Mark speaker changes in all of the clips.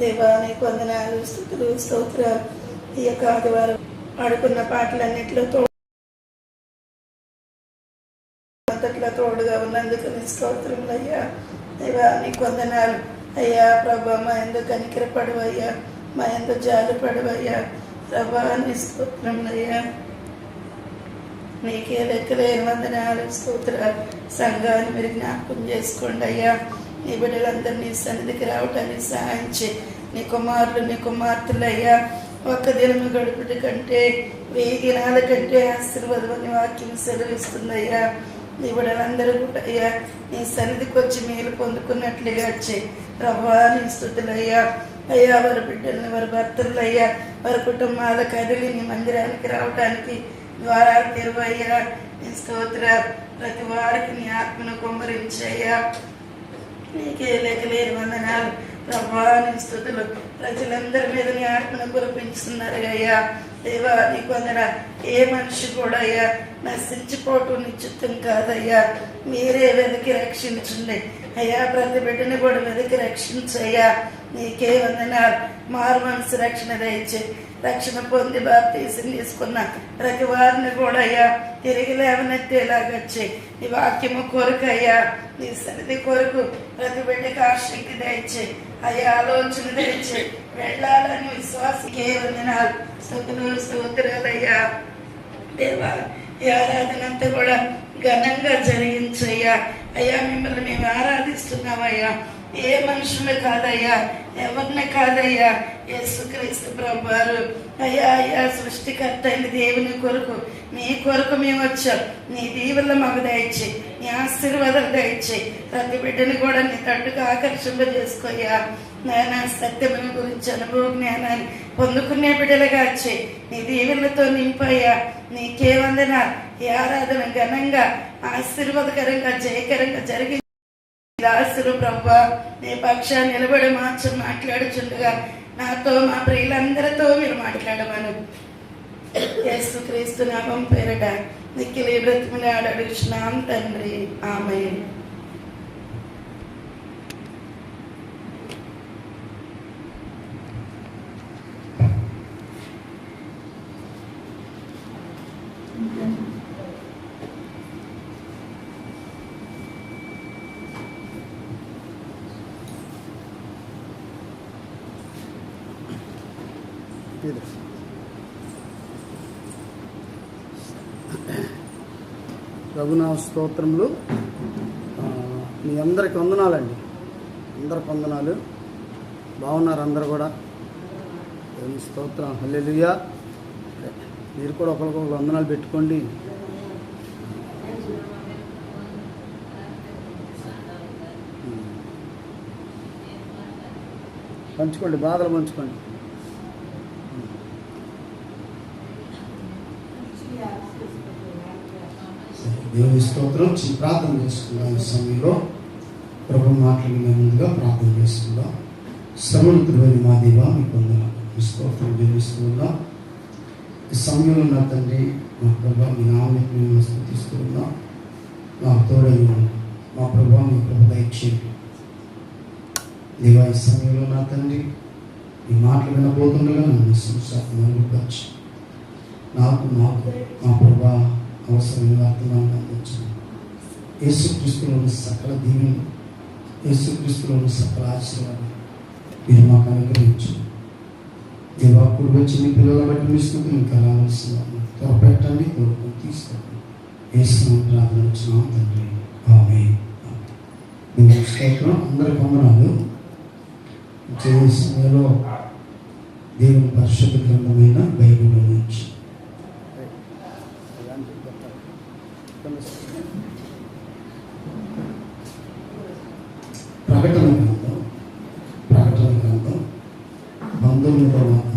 Speaker 1: దేవాని వందనాలు స్థుతులు స్తోత్రాలు. ఈ యొక్క ఆదివారం ఆడుకున్న పాటలన్నింటిలో అంతట్లో తోడుగా ఉన్నందుకు నీ స్తోత్రములు అయ్యా. దేవా నీకు వందనాలు. అయ్యా ప్రభా మా ఎందుకు కనికర పడవయ్యా మా ఎందుకు జాలు పడవయ్యా ప్రభా నీ స్తోత్రములయ్యా నీకే లెక్కలేని వందనాలు స్తోత్రాలు. సంఘాన్ని మీరు జ్ఞాపకం చేసుకోండి అయ్యా. నీ బిడ్డలందరినీ సన్నిధికి రావటానికి సహాయం చేయి. నీ కుమారులు నీ కుమార్తెలయ్యా ఒక్క దినము గడుపుట కంటే వెయ్యి దినాల కంటే ఆశీర్వాదం అని వాక్యం సెలవిస్తుందయ్యా. నీ బిడ్డలందరూ కూడా అయ్యా నీ సన్నిధికి వచ్చి మేలు పొందుకున్నట్లుగా చేయి. ప్రభా నీ స్థుతులయ్యా. అయ్యా వారి బిడ్డల్ని వారి భర్తలు అయ్యా వారి కుటుంబాల కదిలి నీ మందిరానికి రావడానికి ద్వారాలు తెరువయ్యా. నీ స్తోత్ర ప్రతి వారికి నీ ఆత్మను కుమ్మరించయ్యా. నీకే లేకలేని వందనాలు. ప్రభా నీ స్థుతులు ప్రజలందరి మీద నీ ఆత్మను కురిపించుతున్నారు అయ్యా. దేవా నీకు వందన. ఏ మనిషి కూడా అయ్యా నశించిపోవటం నిశ్చితం కాదయ్యా. మీరే వెతికి రక్షించండి. అయ్యా ప్రతి బిడ్డని కూడా వెతికి రక్షించయ్యా. నీకే వందనాలు. మారు మనసు రక్షణ దయచే. రక్షణ పొంది బాప్తీసం తీసుకున్న ప్రతి వారిని కూడా అయ్యా తిరిగి లేవనెత్తేలాగచ్చే నీ వాక్యము కొరకు అయ్యా నీ సన్నిధి కొరకు ప్రతి బిడ్డకి ఆశక్తి దయచే అయ్యా ఆలోచన దయచే వెళ్ళాలని విశ్వాసకే వందనాలు స్థుతులు స్తోత్రాలయ్యా దేవా ఈ ఆరాధన అంతా కూడా ఘనంగా జరిగించయ్యా. అయ్యా మిమ్మల్ని మేము ఆరాధిస్తున్నామయ్యా. ఏ మనుషులు కాదయ్యా? ఎవరిని కాదయ్యా? యేసుక్రీస్తు ప్రభువారు. అయ్యా అయ్యా సృష్టికర్త అయిన దేవుని కొరకు నీ కొరకు మేము వచ్చాం. నీ దీవుల మాకు దయచి నీ ఆశీర్వాదాలు దయచి ప్రతి బిడ్డని కూడా నీ తట్టుకు ఆకర్షింప చేసుకోయ్యా నాయన సత్యముల గురించి అనుభవ జ్ఞానాన్ని పొందుకునే బిడ్డలుగా వచ్చి నీ దీవులతో నింపయ్యా. నీకే వందన ఈ ఆరాధన ఘనంగా ఆశీర్వాదకరంగా జయకరంగా జరిగి దాసులు ప్రభా నీ పక్షాన్ని నిలబడి మార్చు మాట్లాడుచుండగా నాతో మా ప్రియులందరితో మీరు మాట్లాడమను. యేసు క్రీస్తు నామం పేరట నిక్కిలి బ్రతిమలాడ అడుగుచున్నాం తండ్రి. ఆమె
Speaker 2: ఇది రఘునాథ స్తోత్రములు. మీ అందరికి వందనాలండి. అందరికి వందనాలు. బాగున్నారు అందరు కూడా. దేవుని స్తోత్రం. హల్లెలూయా. మీరు కూడా ఒకరికొకరు వందనాలు పెట్టుకోండి. పంచుకోండి బాధలు పంచుకోండి.
Speaker 3: దేవుని స్తోత్రం ప్రార్థన చేసుకుందాం ఈ సమయంలో. ప్రభు మాట్లాడిన ముందుగా ప్రార్థన చేసుకుందాం. సర్వోన్నతుడైన మా దేవ మీకు వందనాలు. మీ స్తోత్రం చెల్లిస్తున్నాం. ఈ సమయంలో నా తండ్రి మా ప్రభా మీ నామని మేము స్థుతిస్తున్నాం. నాకు తోడైన మా ప్రభా మీ ప్రభు దయచేయండి. దేవా ఈ సమయంలో నా తండ్రి ఈ మాటలు వినబోతుండగా నన్ను సంసారం నాకు నాకు మా ప్రభా అవసరమైన వర్తమానం అందించండి. యేసుక్రీస్తులోని సకల దీవెనలు యేసుక్రీస్తులోని సకల ఆశీర్వాదం మీరు మాకు అనుగ్రహించు దేవా కుడి వచ్చి పిల్లల బట్టి మీ స్థుతి ఇంకా రావాల్సిన త్వరపెట్టండి కోరుకుని తీసుకోండి. వేసిన ప్రార్థన వచ్చినాం తండ్రి ఆమె స్తోత్రం అందరి వందనాలు జీవన సమయంలో దేవుని పరిశుద్ధ గ్రంథమైన బైబిల్ నుంచి. ప్రకటన గ్రంథం. ప్రకటన గ్రంథం. పంతొమ్మిదవ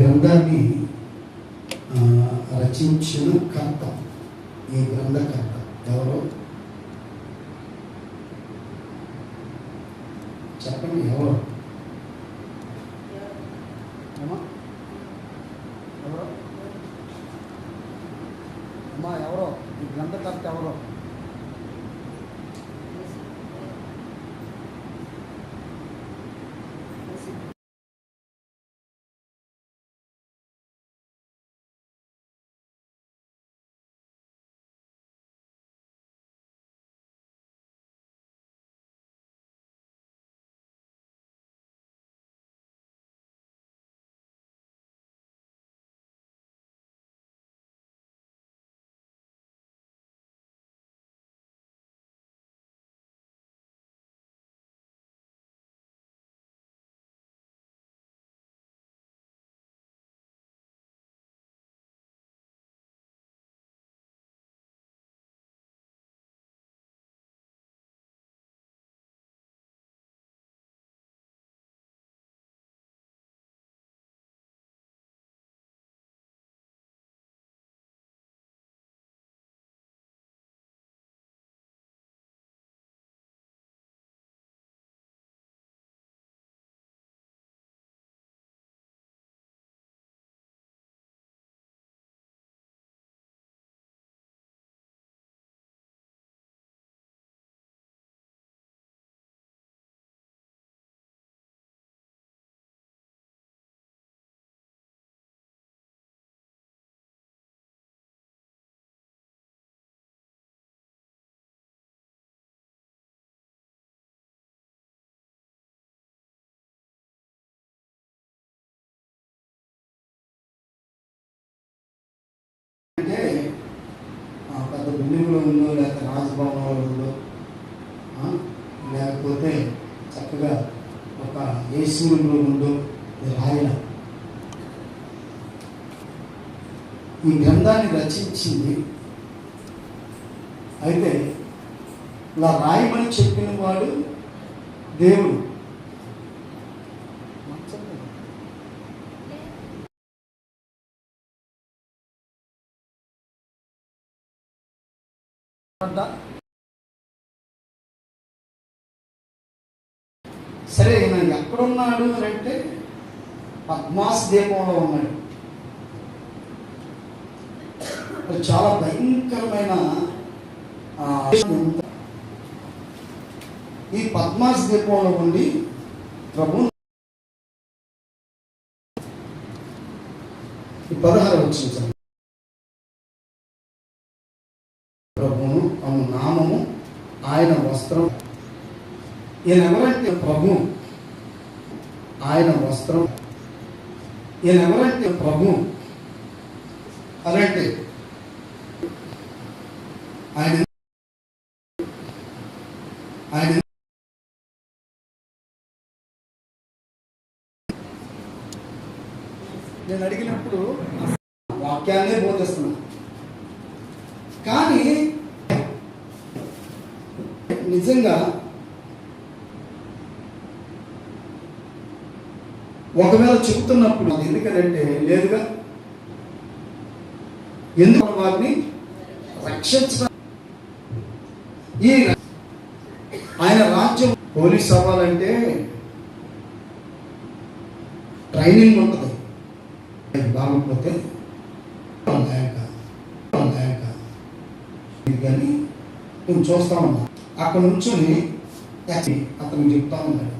Speaker 3: గ్రంథాన్ని ఆ, రచించిన కర్త ఈ గ్రంథకర్త ఎవరు చెప్పండి ఎవరు ఏసీ ఉందో ఇది ఈ గ్రంథాన్ని రచించింది. అయితే ఇలా రాయమని చెప్పిన వాడు దేవుడు.
Speaker 2: అంట
Speaker 3: సరే ఈయన ఎక్కడున్నాడు అని అంటే పద్మాస్ దీపంలో ఉన్నాడు. చాలా భయంకరమైన ఆ, ఈ పద్మాస్ దీపంలో ఉండి ప్రభు ఈ పదహారు వచ్చింది ప్రభువును అను నామము ఆయన వస్త్రం ఈయన ఎవరంటే ప్రభు? ఆయన వస్త్రం. ఈయన ఎవరంటే ప్రభు? అలాంటి ఆయన ఆయన
Speaker 2: నేను అడిగినప్పుడు
Speaker 3: వాక్యాన్నే బోధిస్తున్నా కానీ నిజంగా ఒకవేళ చెబుతున్నప్పుడు అది ఎందుకనంటే లేదుగా? ఎందుకు వారిని రక్షించడం ఈ ఆయన రాజ్యం పోలీస్ అవ్వాలంటే ట్రైనింగ్ ఉంటుంది. బాగోకపోతే కానీ నేను చూస్తా ఉన్నా. అక్కడ నుంచుని అతను చెప్తా ఉన్నాడు.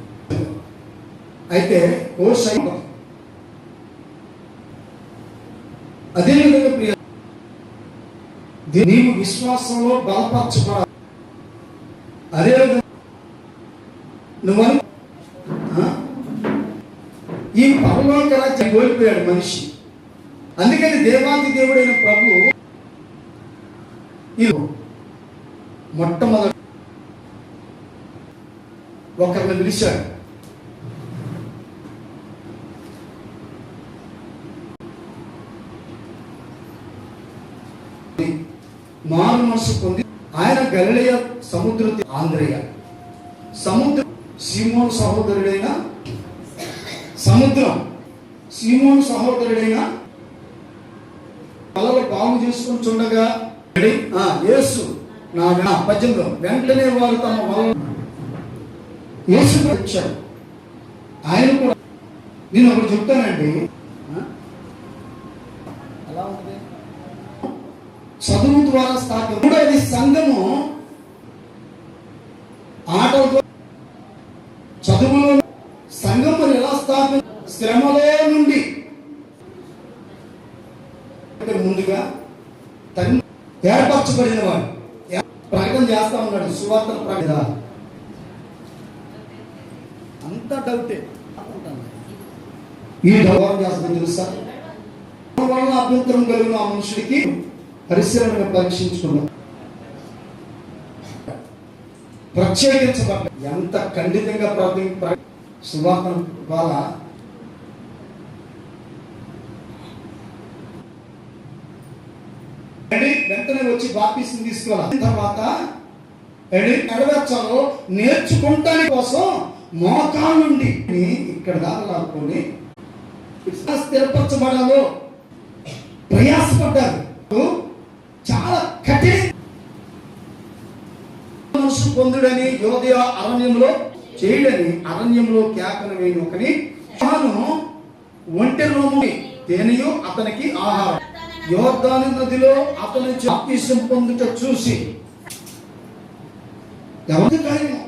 Speaker 3: అయితే కోర్స్ అయి అదేవిధంగా ప్రియ నీవు విశ్వాసంలో బలపరచబడాలి. అదేవిధంగా నువ్వు ఈ పరలోక రాజ్యం కోల్పోయాడు మనిషి. అందుకని దేవాది దేవుడైన ప్రభు ఈ మొట్టమొదటి ఒకరిని పిలిచాడు. మారు మనసు పొంది ఆయన గలిలయ సముద్ర ఆంధ్రయ. సముద్ర సీమోన్ సహోదరుడైన సముద్రం సీమోన్ సహోదరుడైన వలలు బాగు చేసుకుని చూడగా ఆ, యేసు నా నా పద్యంలో వెంటనే వారు తమ వల యేసు వచ్చారు. వచ్చాడు ఆయన కూడా నేను ఒకటి చెప్తానండి
Speaker 2: ఆ? ఎలా ఉంటుంది
Speaker 3: చదువు ద్వారా స్థాపన మూడవది సంఘము ఆటల ద్వారా చదువులో సంఘము ఎలా స్థాపన శ్రమలో నుండి. ముందుగా తగిన ఏర్పరచబడిన వాడు. ప్రకటన చేస్తా ఉన్నాడు. సువార్త ప్రకటన
Speaker 2: అంత డౌటే.
Speaker 3: ఈ డౌన్ చేస్తుందని తెలుసా? వలన అభ్యంతరం కలిగిన ఆ మనుషుడికి పరిశ్రమను పరీక్షించుకున్నాం. ప్రత్యేకించబడ్డ ఎంత ఖండితంగా ప్రతి సువాసన సువార్త వెంటనే వచ్చి బాప్తీసం తీసుకోవాలి? తర్వాత నెరవేర్చాలో నేర్చుకుంటాని కోసం మోకాల నుండి ఇక్కడ దాకా స్థిరపరచబడాలో. ప్రయాసపడ్డారు చాలా కఠిన మనసు పొందుడని యోదయ అరణ్యంలో చేయడని అరణ్యంలో కేకన వేయను ఒకని తాను ఒంటె రోముని తేనియు అతనికి ఆహారం. యోర్దాను నదిలో అతను బాప్తీసం పొందుట చూసి. ఎవరి కార్యం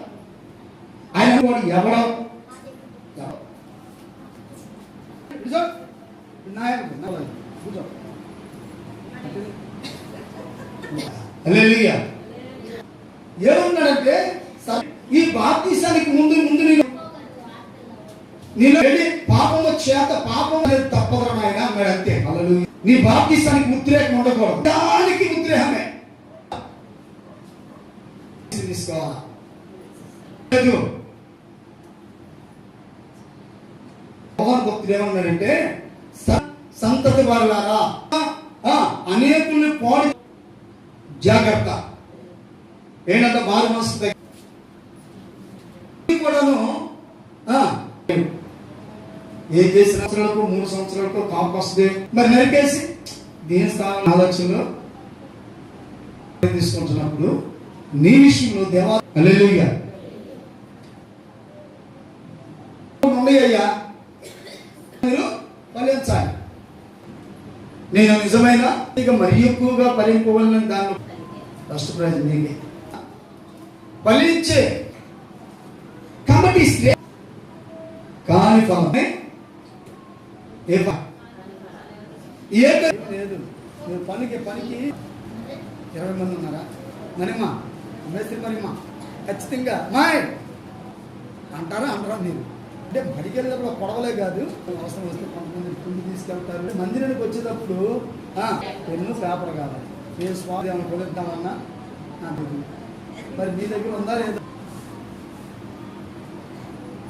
Speaker 3: ఆయన వాడు ఎవడో? ఎవడో ఏమన్నాడంటే ఈ బాప్తీసానికి ముందు ముందు నేను నేను వెళ్ళి పాపము చేత పాపం అనేది తప్పదురా నాయన అన్నాడు అంతే. హల్లెలూయా. నీ బాప్తీసానికి ఉద్రేకం ఉండకూడదు. దానికి ఉద్రేకమే. తీసుకోవాలా? లేదు. భక్తుడు ఏమన్నాడంటే సంతతి వారులారా అనేకుల్ని పోడి జాగ్రత్త. ఏంటంటే మారు మనసు కూడాను ఏం ఏ చేసిన సంవత్సరాలకు మూడు సంవత్సరాలకు కాపు వస్తుంది మరి నరికేసి దీని స్థానం ఆలోచనలో తీసుకుంటున్నప్పుడు నీ విషయంలో దేవా హల్లెలూయా. ఉన్నాయ్యా మీరు ఫలించాలి. నేను నిజమైన ఇక మరి ఎక్కువగా ఫలింపవలని దాన్ని ఫస్ట్ ప్రైజ్ నీకే ఫలించే. కాబట్టి స్త్రీ కాని ఫలమే ఏ
Speaker 2: లేదు పనికి పనికి ఇరవై మంది ఉన్నారా? మరిమా మేస్త్రి మరిమా ఖచ్చితంగా మాయ్. అంటారా అంటారా మీరు? అంటే బడికి వెళ్ళేటప్పుడు పొడవలే కాదు. అవసరం వస్తే కొంతమంది కుండి తీసుకెళ్తారు. మందిరానికి వచ్చేటప్పుడు ఆ, పెన్ను పేపర్ కావాలి. ఏ స్వామి ఏమైనా కొలుద్దామన్నా నాకు మరి మీ దగ్గర ఉందా లేదా?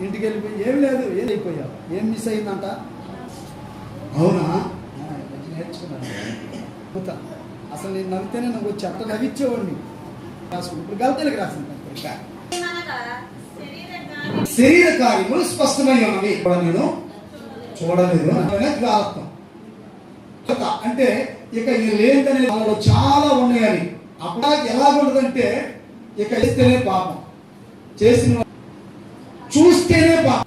Speaker 2: ఇంటికి వెళ్ళిపోయి ఏం లేదు ఏం అయిపోయావు? ఏం మిస్ అయిందంట?
Speaker 3: అవునా?
Speaker 2: ఆ, మంచి నేర్చుకున్నాను. అసలు నేను నవ్వితేనే నువ్వు వచ్చి అట్ట నవ్వించేవాడిని రాసుకుని ఇప్పుడు గల్తీలకు రాసింది
Speaker 3: శరీర కార్యములు స్పష్టమై ఉన్నవి. కూడా నేను? చూడలేదు. అనేది అర్థం అంటే ఇక ఇది లేదనే వాళ్ళు చాలా ఉన్నాయని. అప్పుడు ఎలా ఉండదంటే ఇక ఇస్తేనే పాపం. చేసిన చూస్తేనే పాపం.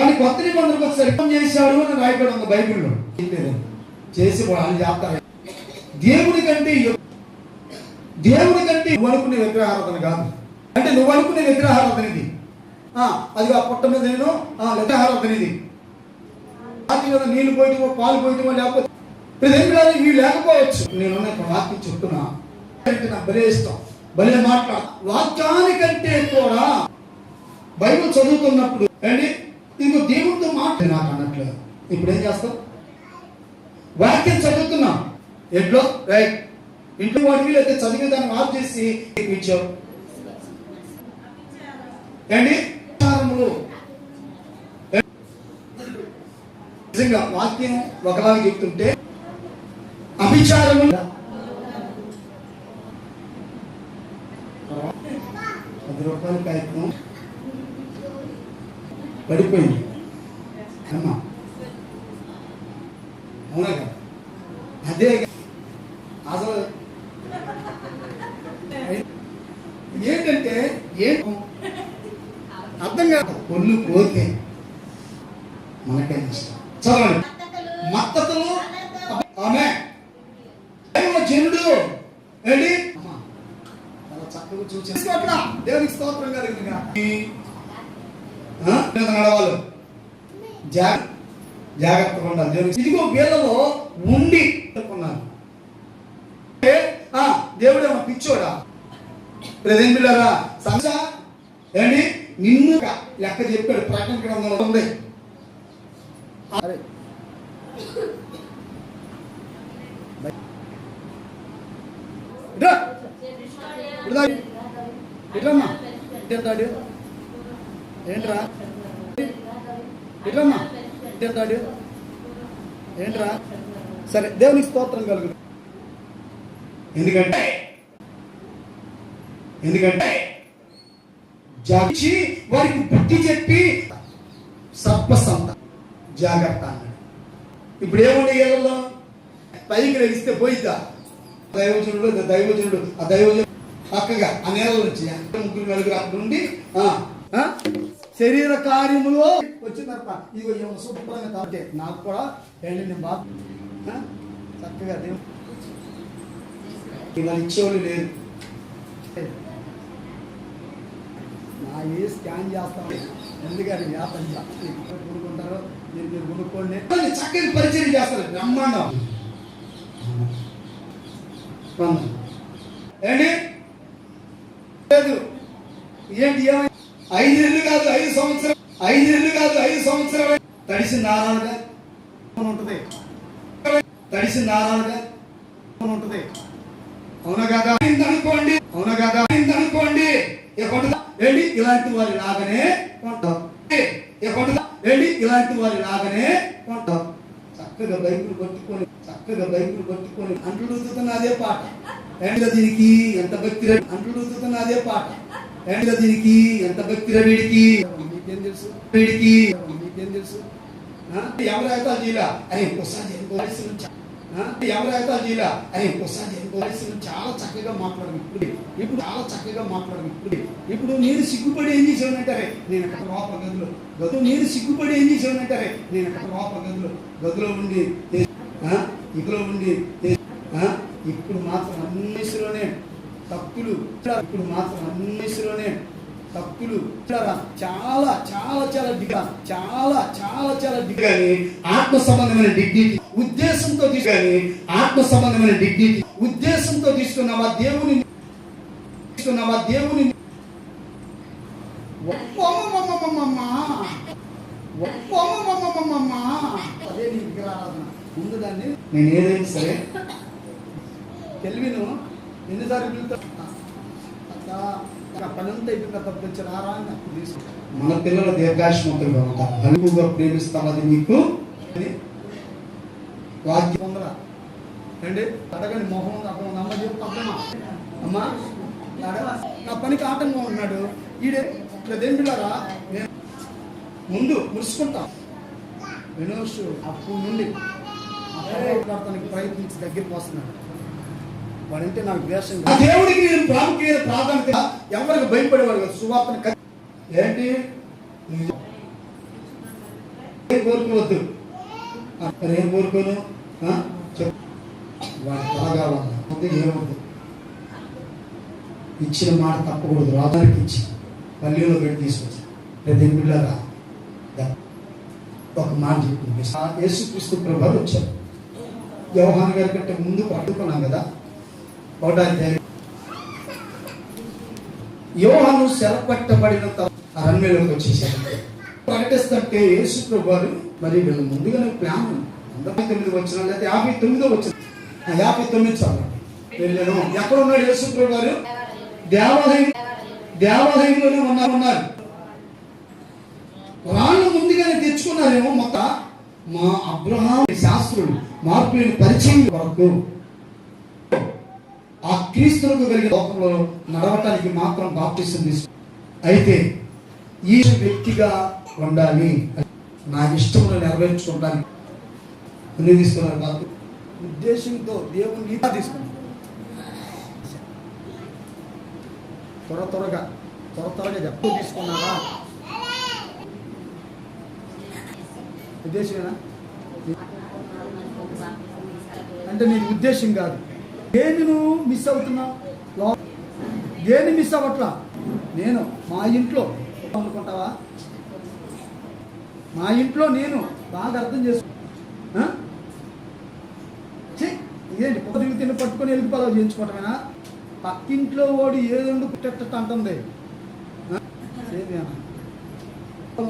Speaker 3: కానీ కొత్త నిబంధనకు ఒకసారి చేశాడు అని రాయబడి ఉంది బైబిల్లో. చేసి వాళ్ళు చేస్తారు దేవుని కంటే ఎ- దేవుని కంటే నువ్వు అనుకునే విగ్రహారాధన కాదు. అంటే నువ్వు అనుకునే విగ్రహారాధన ఇది ఆ, అది ఆ పుట్ట మీద నేను ఆ, విగ్రహారాధన ఇది వాటి మీద నీళ్ళు పోయిటమో పాలు పోయిటమో లేకపోతే ప్రజలు వీళ్ళు లేకపోవచ్చు. నేను ఒక వాక్యం చెప్తున్నా. అంటే నాకు భలే ఇష్టం. భలే మాట వాక్యానికంటే కూడా బైబిల్ చదువుతున్నప్పుడు. అండి ఇంకో దేవుడితో మాట నాకు అన్నట్లు ఇప్పుడు ఏం చేస్తాం వాక్యం చదువుతున్నాం. ఎట్లో రైట్ ఇంట్లో వాడికి లేదా చదివి దాన్ని ఆఫ్ చేసి ఇచ్చావు ఏంటి? నిజంగా వాక్యం ఒకలాగా చెప్తుంటే అభిచారము పది రూపాయల కాగితం పడిపోయింది. అమ్మా. అవునా కదా? అదే అసలు ఏంటంటే ఏం అర్థం కాదు ఒళ్ళు పోతే మనకే నష్టం చదవండి మత్తతులు ఆమె దైవ జనుడు ఏంటి అమ్మా, చాలా చక్కగా చూసి దేవునికి స్తోత్రం కలిగింది నడవాలి జాగ్రత్త జాగ్రత్తగా ఉండాలి దేవునికి ఇదిగో వీళ్ళలో ఉండి అనుకున్నాను ఏ, ఆ, దేవుడేమో పిచ్చోడా కదా ఏంటి నిన్ను లెక్క చెప్పాడు. ప్రకటన గ్రంథంలో ఉంది ఇట్రమ్మా. ఇట్టాడు ఏంట్రా? ఇట్రమ్మా. ఇట్టాడు ఏంట్రా? సరే దేవునికి స్తోత్రం కలుగుతుంది ఎందుకంటే ఎందుకంటే జాగించి వారికి బుద్ధి చెప్పి సర్పసంత జాగ్రత్త అన్నాడు. ఇప్పుడు ఏముంది ఏళ్ళలో పైకి లెగిస్తే పోయిద్దా? దైవజనుడు దైవజనుడు ఆ దైవజనుడు పక్కగా ఆ నేల నుంచి ముగ్గురు నలుగురు అక్కడ ఉండి ఆ, శరీర కార్యములో వచ్చిన తర్వాత ఇదిగో ఏమో శుభ్రంగా తాగితే నాకు కూడా వెళ్ళిన బాధ ఆ, చక్కగా దేవుడు ఇలా ఇచ్చేవాళ్ళు లేదు నా ఏ స్కాన్ చేస్తాం ఎందుకని వ్యాపారం చేస్తారు కొనుక్కుంటారో మీరు మీరు కొనుక్కోండి. చక్కని పరిచయం చేస్తారు. బ్రహ్మాండం. ఏంటి లేదు. ఏంటి ఏమై ఐదు నెలలు కాదు ఐదు సంవత్సరం ఐదు నెలలు కాదు ఐదు సంవత్సరాలు తడిసిన నారాలుగా? ఉంటుంది. తడిసిన నారాలుగా? ఉంటుంది. అవునా కదా? అనుకోండి అవునా కదా? అనుకోండి ఎక్కడ ఏంటి ఇలాంటి వారి లాగానే ఎక్కడ ఏంటి ఇలాంటి వారి లాగానే కొంటాం. చక్కగా బైకులు కొట్టుకొని చక్కగా బైకులు కొట్టుకొని అంట్లు అదే పాట. ఏంటిగా దీనికి ఎంత భక్తి అంట్లు అదే పాట. ఏంటిగా దీనికి ఎంత భక్తి వీడికి? మీకేం తెలుసు? వీడికి? మీకేం తెలుసు? ఆ? ఎవరు అయితే జీలా ఎవరైతే ఇంకోసారి ఇంకోసారి జీలా అని ఒకసారి చాలా చక్కగా మాట్లాడను. ఇప్పుడు చాలా చక్కగా మాట్లాడను. ఇప్పుడు నేను సిగ్గుపడి ఏం చేసానంటారే నేను అక్కడ లోపల గదిలో గదు నేను సిగ్గుపడి ఏం చేసానంటారే నేను అక్కడ లోపల గదిలో గదిలో ఉండి ఆ? ఇదిలో ఉండి ఆ? ఇప్పుడు మాత్రం అన్నిటిలోనే తప్పులు ఇప్పుడు మాత్రం అన్నిటిలోనే తప్పులు చాలా చాలా చాలా దిగా చాలా చాలా చాలా దిగాని ఆత్మ సంబంధమైన డిగ్నిటీ ఉద్దేశంతో తీసుకొని ఆత్మ సంబంధమైన డిగ్నిటీ ఉద్దేశంతో తీసుకున్నావా దేవుని తీసుకున్నావా దేవుని ఒప్పమ్మమ్మమ్మమ్మమ్మ. అదే ముందు దాన్ని నేను ఏదైనా సరే తెలివిను ఎన్నిసార్లు పిలుస్తా పనంతా అయిపోయిన తప్పు వచ్చి రారా అని అప్పుడు తీసుకుంటా మన పిల్లల ఉంటారు అనుకుగా ప్రేమిస్తామది వాక్యం. పొందరా అండి అడగని మొహం అర్థం అమ్మ చెప్పు అర్థమా అమ్మా నా పనికి ఆటంగా ఉన్నాడు. ఈడే ఇదేం పిల్లరా నేను ముందు మురుసుకుంటా వినోష్ అప్పుడు నుండి మాట్లాడటానికి ప్రయత్నించి దగ్గరికి వస్తున్నాడు. వాడంటే నాకు ద్వేషం దేవుడికి నేను ప్రాముఖ్యత ప్రాధాన్యత ఎవరికి భయపడేవాడు కదా. సువార్తను క- ఏంటి? కోరుకోవద్దు. ఆ, ఏం కోరుకోను? ఆ? వాడు బాగా ఏమవుతుంది ఇచ్చిన మాట తప్పకూడదు. రాజానికి ఇచ్చి పల్లెలో పెట్టి తీసుకొచ్చి. ప్రతి బిడ్డరా ఒక మాట చెప్పింది యేసుక్రీస్తు ప్రభావం వచ్చారు వ్యవహాన్ గారి కంటే ముందు పట్టుకున్నాం కదా. ఒకటాధ్యాయం యోహాను సెలపట్టబడిన తర్వాత అరణ్యంలోకి వచ్చేసాడు. ప్రకటిస్తుంటే యేసు ప్రభు మరి వీళ్ళు ముందుగానే ప్లాన్ ఉంది. తొమ్మిది వచ్చిన లేకపోతే యాభై తొమ్మిదో వచ్చిన. ఆ, యాభై తొమ్మిది చాలు. వెళ్ళాను. ఎక్కడ ఉన్నాడు యేసు ప్రభు గారు దేవాలయం. దేవాలయంలోనే ఉన్నారు ఉన్నారు. రాళ్ళు ముందుగానే తెచ్చుకున్నారేమో మొత్తం. మా అబ్రహాం శాస్త్రులు మార్పులను పరిచయం వరకు క్రీస్తులకు కలిగిన లోకంలో నడవటానికి మాత్రం బాప్టిసం తీసుకు అయితే ఈ వ్యక్తిగా
Speaker 4: ఉండాలి. నా ఇష్టములు నెరవేర్చుకుంటాను అన్ని తీసుకున్నారు కాదు
Speaker 3: ఉద్దేశంతో దేవుని తీసుకున్నాను త్వర త్వరగా త్వర త్వరగా చెప్పు తీసుకున్నారా? ఉద్దేశమేనా? అంటే నీకు ఉద్దేశం కాదు. దేని నువ్వు మిస్ అవుతున్నావు? దేని మిస్ అవ్వట్లా? నేను మా ఇంట్లో అనుకుంటావా? మా ఇంట్లో నేను బాగా అర్థం చేసుకో ఆ? ఇదేంటి? పొద్దు తిని పట్టుకొని వెళ్ళిపోవాలి చేయించుకోవటమేనా? పక్కింట్లో ఓడి ఏదో పుట్టేటట్టు అంటుంది. సేమియానా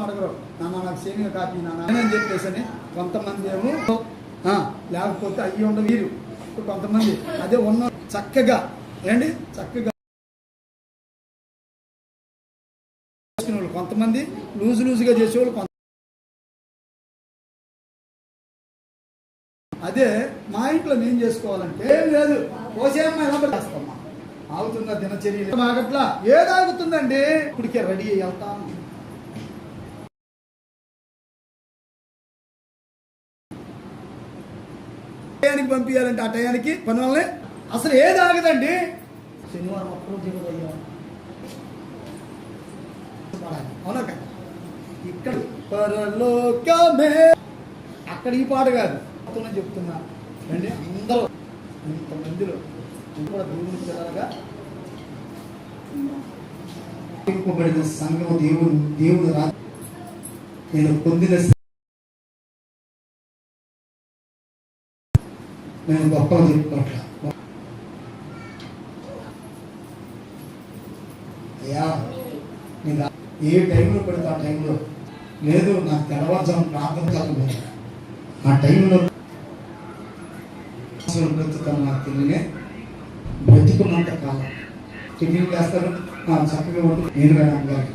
Speaker 3: అడగరు. నాన్న నాకు సేమియా కాపీ నాన్న అని చెప్పేసి కొంతమంది ఏమో లేకపోతే అయ్యి ఉండ వీరు. ఇప్పుడు కొంతమంది. అదే ఉన్న చక్కగా ఏంటి చక్కగా వాళ్ళు కొంతమంది లూజు లూజుగా చేసేవాళ్ళు కొంత అదే మా ఇంట్లో నేను చేసుకోవాలంటే ఏం లేదు. పోసేమ్మా ఎలా చేస్తామా ఆగుతుందా దినచర్య ఆగట్లా ఏదాగుతుందండి ఇప్పటికే రెడీ అయ్యి వెళ్తాను టయానికి పంపించాలంటే ఆ టయానికి పని వల్లనే అసలు ఏది ఆగదండి. శనివారం ఒక్కరోజు అవునా కదా ఇక్కడ పరలోకమే. అక్కడ ఈ పాట కాదు. మొత్తం చెప్తున్నా. అండి అందరూ. ఇంతమందిలో. కూడా దేవుని పిల్లలుగా.
Speaker 4: సంఘం దేవుడు దేవుడు రా నేను పొందిన నేను గొప్పగా చెప్పుకోవట్లా. అయ్యా నేను ఏ టైంలో పడితే ఆ టైంలో? లేదు నాకు తెల్లవారుజాము ప్రార్థన కాదు ఆ టైంలో అసలు బ్రతుకుతాను నాకు తెలియనే బ్రతుకున్నంత కాలం. టిఫిన్ చేస్తారు నాకు చక్కగా ఉండి. నేను వెళ్ళాను గారికి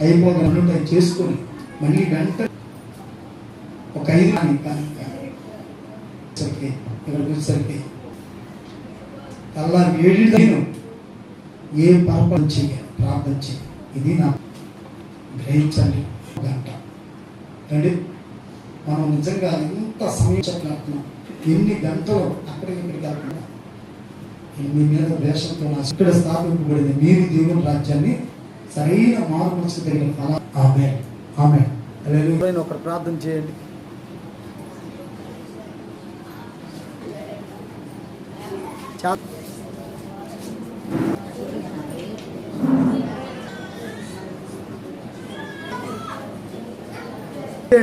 Speaker 4: అయిపోగలను అవి చేసుకొని మళ్ళీ గంట ఒక ఐదు కానీ కానీ కానీ ఇక్కడికి వచ్చేసరికి తెల్లారి ఏడు నేను ఏ పాపం చెయ్య ప్రార్థన చెయ్యి ఇది నా గ్రహించండి. గంట. రండి. మనం నిజంగా ఎంత సమయం చెప్పలేస్తున్నాం ఎన్ని గంటలు అక్కడికి ఇక్కడికి వెళ్తున్నాం? మీ మీద వేషంతో నా ఇక్కడ స్థాపింపబడింది మీరు దేవుని రాజ్యాన్ని సరైన మార్పు తగిన ఫల ఆమె ఆమె
Speaker 3: ఒకరు ప్రార్థన చేయండి.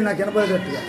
Speaker 3: నాకు వినపడేటట్టుగా